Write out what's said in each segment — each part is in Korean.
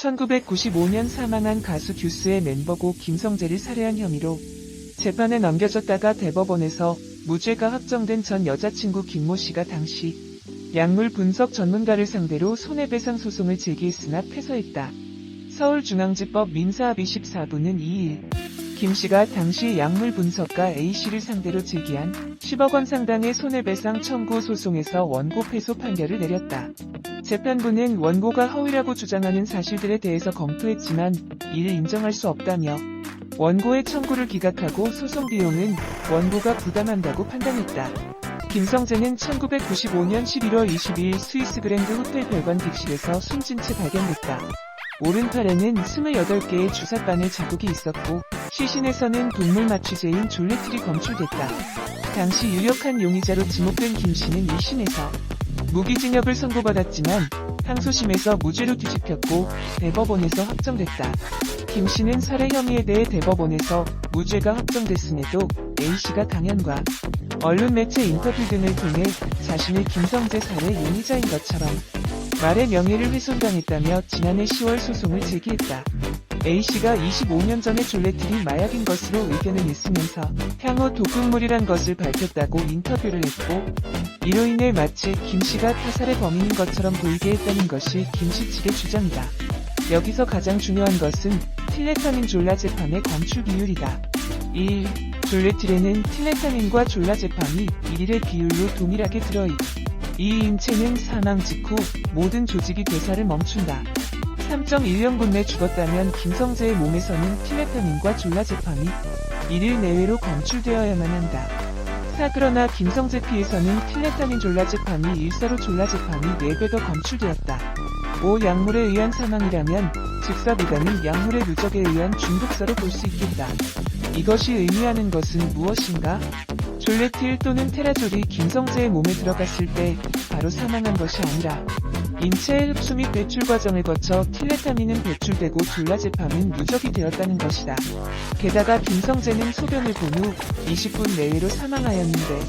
1995년 사망한 가수 듀스의 멤버고 김성재를 살해한 혐의로 재판에 넘겨졌다가 대법원에서 무죄가 확정된 전 여자친구 김모 씨가 당시 약물 분석 전문가를 상대로 손해배상 소송을 제기했으나 패소했다. 서울중앙지법 민사합의 14부는 2일 김 씨가 당시 약물 분석가 A 씨를 상대로 제기한 10억 원 상당의 손해배상 청구 소송에서 원고 패소 판결을 내렸다. 재판부는 원고가 허위라고 주장하는 사실들에 대해서 검토했지만 이를 인정할 수 없다며 원고의 청구를 기각하고 소송 비용은 원고가 부담한다고 판단했다. 김성재는 1995년 11월 22일 스위스 그랜드 호텔 별관 객실에서 숨진 채 발견됐다. 오른팔에는 28개의 주사바늘 자국이 있었고 시신에서는 동물 마취제인 졸레틸이 검출됐다. 당시 유력한 용의자로 지목된 김 씨는 1심에서 무기징역을 선고받았지만 항소심에서 무죄로 뒤집혔고 대법원에서 확정됐다. 김 씨는 살해 혐의에 대해 대법원에서 무죄가 확정됐음에도 A 씨가 강연과 언론 매체 인터뷰 등을 통해 자신을 김성재 살해 용의자인 것처럼 말의 명예를 훼손당했다며 지난해 10월 소송을 제기했다. A씨가 25년 전에 졸레틸이 마약인 것으로 의견을 냈으면서 향후 독극물이란 것을 밝혔다고 인터뷰를 했고 이로 인해 마치 김씨가 타살의 범인인 것처럼 보이게 했다는 것이 김씨 측의 주장이다. 여기서 가장 중요한 것은 틸레타민 졸라제팜의 검출 비율이다. 1. 졸레틸에는 틸레타민과 졸라제팜이 1일의 비율로 동일하게 들어있. 이 인체는 사망 직후 모든 조직이 대사를 멈춘다. 3.1년분 내 죽었다면 김성재의 몸에서는 틸레타민과 졸라제팜이 1일 내외로 검출되어야만 한다. 사 그러나 김성재 피에서는 틸레타민 졸라제팜이 일사로 졸라제팜이 4배 더 검출되었다. 5. 약물에 의한 사망이라면 즉사보다는 약물의 누적에 의한 중독사로 볼 수 있겠다. 이것이 의미하는 것은 무엇인가? 졸레틸 또는 테라졸이 김성재의 몸에 들어갔을 때 바로 사망한 것이 아니라 인체의 흡수 및 배출 과정을 거쳐 틸레타민은 배출되고 졸라제팜은 누적이 되었다는 것이다. 게다가 김성재는 소변을 본 후 20분 내외로 사망하였는데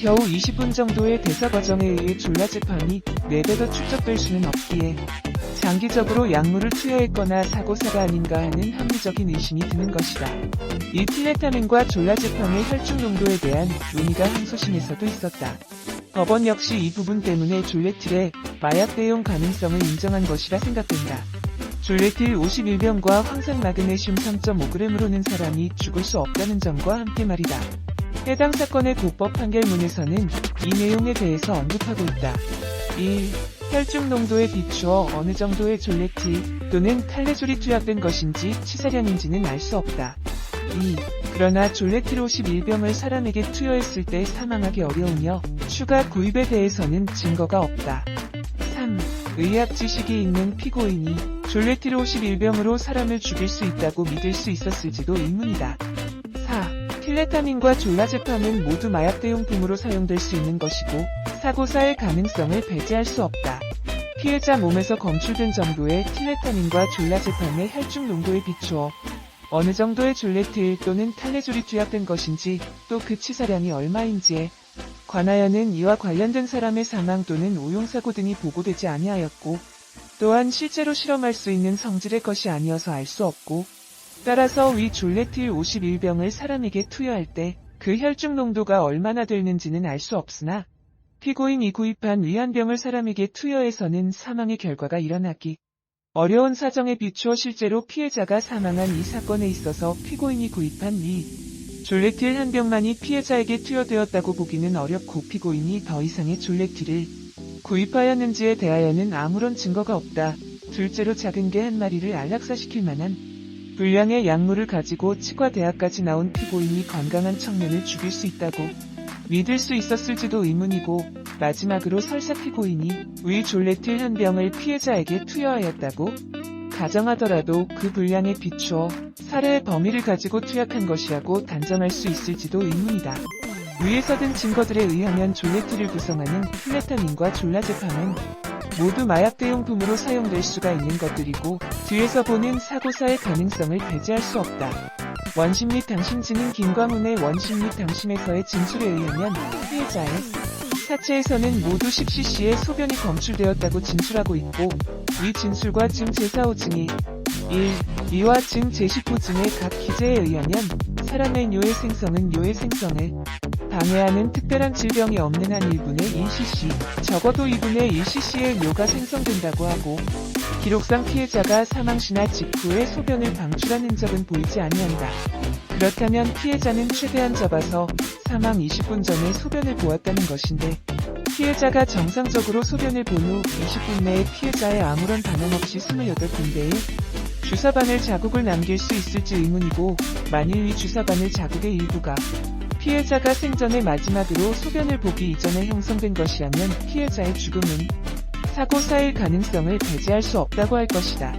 겨우 20분 정도의 대사 과정에 의해 졸라제팜이 4배 더 축적될 수는 없기에 장기적으로 약물을 투여했거나 사고사가 아닌가 하는 합리적인 의심이 드는 것이다. 이 틸레타민과 졸라제팜의 혈중 농도에 대한 논의가 항소심에서도 있었다. 법원 역시 이 부분 때문에 졸레틸의 마약 대용 가능성을 인정한 것이라 생각된다. 졸레틸 51병과 황산 마그네슘 3.5g으로는 사람이 죽을 수 없다는 점과 함께 말이다. 해당 사건의 고법 판결문에서는 이 내용에 대해서 언급하고 있다. 1. 혈중 농도에 비추어 어느 정도의 졸레틸 또는 칼레졸이 투약된 것인지 치사량인지는 알 수 없다. 2. 그러나 졸레틸 51병을 사람에게 투여했을 때 사망하기 어려우며 추가 구입에 대해서는 증거가 없다. 3. 의학 지식이 있는 피고인이 졸레틸 51병으로 사람을 죽일 수 있다고 믿을 수 있었을지도 의문이다. 4. 틸레타민과 졸라제팜은 모두 마약 대용품으로 사용될 수 있는 것이고 사고사의 가능성을 배제할 수 없다. 피해자 몸에서 검출된 정도의 틸레타민과 졸라제팜의 혈중 농도에 비추어 어느 정도의 졸레틸 또는 탈레졸이 투약된 것인지 또 그 치사량이 얼마인지에 관하여는 이와 관련된 사람의 사망 또는 오용사고 등이 보고되지 아니하였고 또한 실제로 실험할 수 있는 성질의 것이 아니어서 알 수 없고 따라서 위 졸레틸 51병을 사람에게 투여할 때 그 혈중 농도가 얼마나 되는지는 알 수 없으나 피고인이 구입한 위안병을 사람에게 투여해서는 사망의 결과가 일어나기 어려운 사정에 비추어 실제로 피해자가 사망한 이 사건에 있어서 피고인이 구입한 위 졸레틸 한 병만이 피해자에게 투여되었다고 보기는 어렵고 피고인이 더 이상의 졸레틸을 구입하였는지에 대하여는 아무런 증거가 없다. 둘째로 작은 개 한 마리를 안락사시킬 만한 분량의 약물을 가지고 치과대학까지 나온 피고인이 건강한 청년을 죽일 수 있다고 믿을 수 있었을지도 의문이고 마지막으로 설사 피고인이 위 졸레틸 한 병을 피해자에게 투여하였다고 가정하더라도 그 분량에 비추어 살해의 범위를 가지고 투약한 것이라고 단정할 수 있을지도 의문이다. 위에서 든 증거들에 의하면 졸레틸을 구성하는 플레타민과 졸라제팜은 모두 마약 대용품으로 사용될 수가 있는 것들이고 뒤에서 보는 사고사의 가능성을 배제할 수 없다. 원심 및 당심 증인 김광훈의 원심 및 당심에서의 진술에 의하면 피해자의 사체에서는 모두 10cc의 소변이 검출되었다고 진술하고 있고 위 진술과 증 제4호증이 1. 이와 증 제10호증의 각 기재에 의하면 사람의 뇨의 생성은 뇨의 생성을 방해하는 특별한 질병이 없는 한 1분의 1cc, 적어도 2분의 1cc의 뇨가 생성된다고 하고 기록상 피해자가 사망 시나 직후에 소변을 방출한 흔적은 보이지 아니한다. 그렇다면 피해자는 최대한 잡아서 사망 20분 전에 소변을 보았다는 것인데 피해자가 정상적으로 소변을 본 후 20분 내에 피해자의 아무런 반응 없이 28군데에 주사바늘 자국을 남길 수 있을지 의문이고 만일 이 주사바늘 자국의 일부가 피해자가 생전에 마지막으로 소변을 보기 이전에 형성된 것이라면 피해자의 죽음은 사고 사일 가능성을 배제할 수 없다고 할 것이다.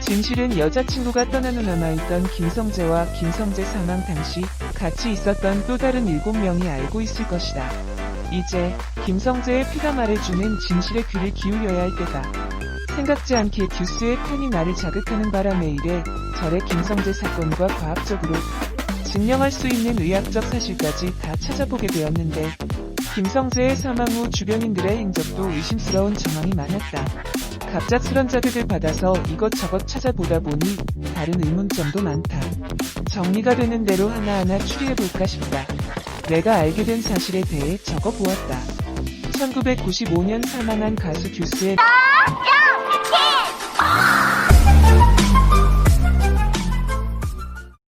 진실은 여자친구가 떠난 후 남아있던 김성재와 김성재 사망 당시 같이 있었던 또 다른 7명이 알고 있을 것이다. 이제 김성재의 피가 말해주는 진실에 귀를 기울여야 할 때다. 생각지 않게 듀스의 팬이 나를 자극하는 바람에 이래 절의 김성재 사건과 과학적으로 증명할 수 있는 의학적 사실까지 다 찾아보게 되었는데 김성재의 사망 후 주변인들의 행적도 의심스러운 정황이 많았다. 갑작스런 자극을 받아서 이것저것 찾아보다 보니 다른 의문점도 많다. 정리가 되는 대로 하나하나 추리해볼까 싶다. 내가 알게 된 사실에 대해 적어보았다. 1995년 사망한 가수 듀스의